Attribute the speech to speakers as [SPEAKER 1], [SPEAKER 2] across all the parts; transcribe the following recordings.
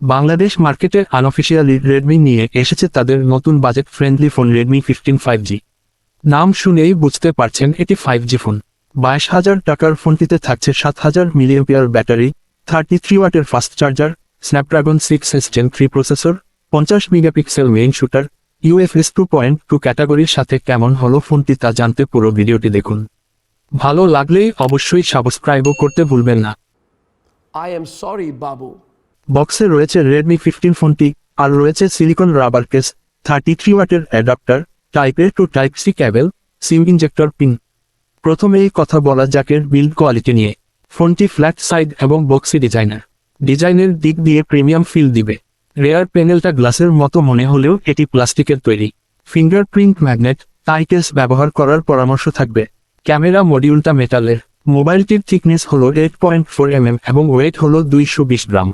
[SPEAKER 1] বাংলাদেশ মার্কেটে unofficially Redmi নিয়ে এসেছে তাদের নতুন budget friendly phone Redmi fifteen five G নাম শুনেই বুঝতে পারছেন এটি ফাইভ জি ফোন বাইশ হাজার টাকার ফোনটিতে থাকছে সাত হাজার মিলিয়ম্পিয়ার ব্যাটারি থার্টি থ্রি ওয়াটের fast charger Snapdragon six S Gen three processor পঞ্চাশ megapixel main shooter UFS two point two ক্যাটাগরির সাথে কেমন হলো ফোনটি তা জানতে পুরো ভিডিওটি দেখুন। ভালো লাগলেই অবশ্যই সাবস্ক্রাইবও করতে ভুলবেন না।
[SPEAKER 2] I am sorry, Babu.
[SPEAKER 1] বক্সে রয়েছে রেডমি ফিফটিন ফোনটি, আর রয়েছে silicone rubber case thirty three ওয়াটের adapter type A to type C cable SIM injector pin প্রথমেই কথা বলা যাকের বিল্ড কোয়ালিটি নিয়ে। ফোনটি ফ্ল্যাট সাইড এবং বক্সি ডিজাইনার ডিজাইনের দিক দিয়ে প্রিমিয়াম ফিল দিবে। রেয়ার প্যানেলটা গ্লাসের মতো মনে হলেও এটি প্লাস্টিকের তৈরি। ফিঙ্গারপ্রিন্ট ম্যাগনেট তাই কেস ব্যবহার করার পরামর্শ থাকবে। ক্যামেরা মডিউলটা মেটালের মোবাইলটির থিকনেস হল এইট পয়েন্ট ফোর এমএম এবং ওয়েট হল দুইশো বিশ গ্রাম।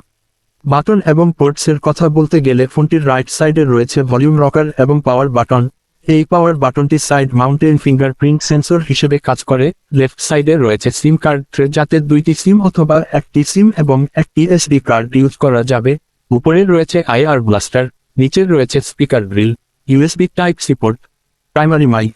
[SPEAKER 1] বাটন এবং পোর্টসের কথা বলতে গেলে ফোনটির রাইট সাইডে রয়েছে ভলিউম রকার এবং পাওয়ার বাটন। এই পাওয়ার বাটনটি সাইড মাউন্টেন ফিঙ্গারপ্রিন্ট সেন্সর হিসেবে কাজ করে। লেফট সাইডে রয়েছে সিম কার্ড যাতে দুইটি সিম অথবা একটি সিম এবং একটি এসডি কার্ড ইউজ করা যাবে। উপরে রয়েছে আইআর ব্লাস্টার, নিচে রয়েছে speaker grille USB type C port primary mic.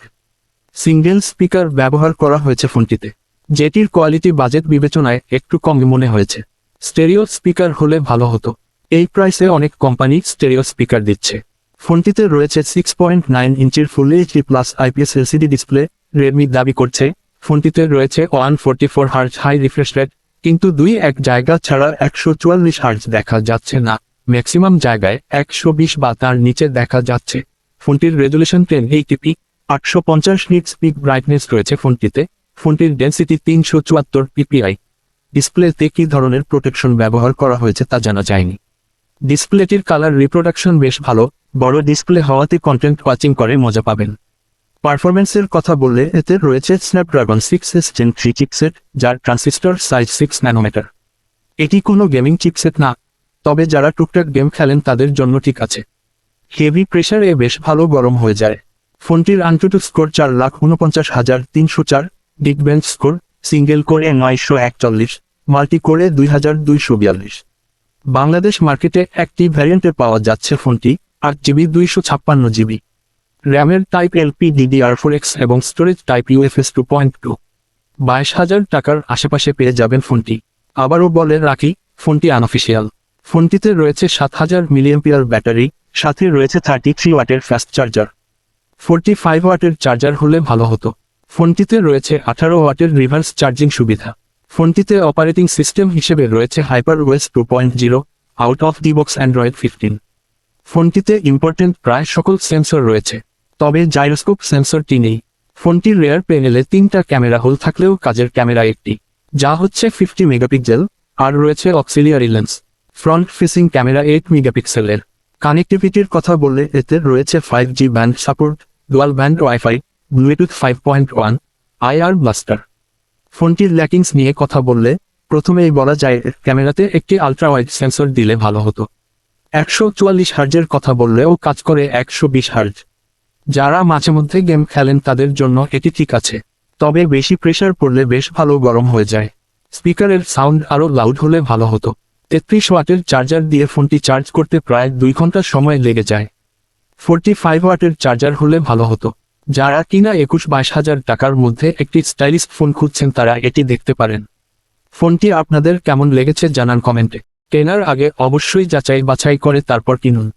[SPEAKER 1] Single speaker ব্যবহার করা হয়েছে ফোনটিতে। যেটির কোয়ালিটি বাজেট বিবেচনায় একটু কম মনে হয়েছে। স্টেরিও স্পিকার হলে ভালো হতো। এই প্রাইসে অনেক কোম্পানি স্টেরিও স্পিকার দিচ্ছে। ফোনটিতে রয়েছে সিক্স পয়েন্ট নাইন ইঞ্চির full HD plus IPS LCD display Redmi দাবি করছে। ফোনটিতে রয়েছে one forty four hertz high refresh rate কিন্তু দুই এক জায়গা ছাড়া একশো চুয়াল্লিশ হার্জ দেখা যাচ্ছে না। ম্যাক্সিমাম জায়গায় একশো বিশ বা তার নিচে দেখা যাচ্ছে। ফোনটির রেজুলেশন টেন এইটিপি আটশো পঞ্চাশ নিট স্পিক ব্রাইটনেস রয়েছে ফোনটিতে। ফোনটির ডেন্সিটি তিনশো চুয়াত্তর পিপিআই ডিসপ্লেতে কী ধরনের প্রোটেকশন ব্যবহার করা হয়েছে তা জানা যায়নি। ডিসপ্লেটির কালার রিপ্রোডাকশন বেশ ভালো, বড় ডিসপ্লে হওয়াতে কন্টেন্ট ওয়াচিং করে মজা পাবেন। পারফরমেন্সের কথা বললে এতে রয়েছে Snapdragon six S Gen three chipset যার ট্রান্সিস্টর সাইজ সিক্স ন্যানোমিটার এটি কোনো গেমিং চিপসেট না, তবে যারা টুকটাক গেম খেলেন তাদের জন্য ঠিক আছে। হেভি প্রেশারে বেশ ভালো গরম হয়ে যায়। ফোনটির আন্টুটু স্কোর চার লাখ উনপঞ্চাশ হাজার তিনশো চার Geekbench score single core নয়শো একচল্লিশ মাল্টি কোরে দুই হাজার দুইশো বিয়াল্লিশ। বাংলাদেশ মার্কেটে একটি ভ্যারিয়েন্টে পাওয়া যাচ্ছে ফোনটি আট জিবি, দুইশো ছাপ্পান্ন জিবি। র্যামের type LP, DDR four X এবং storage type UFS two point two. বাইশ হাজার টাকার আশেপাশে পেয়ে যাবেন ফোনটি। আবারও বলে রাখি, ফোনটি আনঅফিসিয়াল ফোনটিতে রয়েছে সাত হাজার মিলিয়ম্পিয়ার ব্যাটারি, সাথে রয়েছে থার্টি থ্রি ওয়াটের ফাস্ট চার্জার ফোরটি ফাইভ ওয়াটের চার্জার হলে ভালো হতো। ফোনটিতে রয়েছে আঠারো ওয়াটের রিভার্স চার্জিং সুবিধা। ফোনটিতে অপারেটিং সিস্টেম হিসেবে রয়েছে HyperOS two point zero out of the box Android fifteen ফোনটিতে ইম্পর্টেন্ট প্রায় সকল সেন্সর রয়েছে, তবে জাইরোস্কোপ সেন্সরটি নেই। ফোনটির রেয়ার প্যানেলে তিনটা ক্যামেরা হোল থাকলেও কাজের ক্যামেরা একটি, যা হচ্ছে ফিফটি মেগাপিক্সেল আর রয়েছে auxiliary lens front facing camera eight মেগাপিক্সেলের কানেক্টিভিটির কথা বললে এতে রয়েছে five G band support dual band WiFi Bluetooth five point one IR blaster ফোনটির ল্যাকিংস নিয়ে কথা বললে, প্রথমেই বলা যায়, ক্যামেরাতে একটি আলট্রা ওয়াইড সেন্সর দিলে ভালো হতো। একশো চুয়াল্লিশ হার্জের কথা বললেও কাজ করে একশো বিশ হার্জ। যারা মাঝে মধ্যে গেম খেলেন তাদের জন্য এটি ঠিক আছে। তবে বেশি প্রেসার পড়লে বেশ ভালো গরম হয়ে যায়। স্পিকারের সাউন্ড আরও লাউড হলে ভালো হতো। তেত্রিশ ওয়াটের চার্জার দিয়ে ফোনটি চার্জ করতে প্রায় দুই ঘণ্টা সময় লেগে যায়। ফোরটি ফাইভ ওয়াটের চার্জার হলে ভালো হতো। যারা কিনা একুশ বাইশ হাজার টাকার মধ্যে একটি স্টাইলিশ ফোন খুঁজছেন তারা এটি দেখতে পারেন। ফোনটি আপনাদের কেমন লেগেছে জানান কমেন্টে। কেনার আগে অবশ্যই যাচাই বাছাই করে তারপর কিনুন।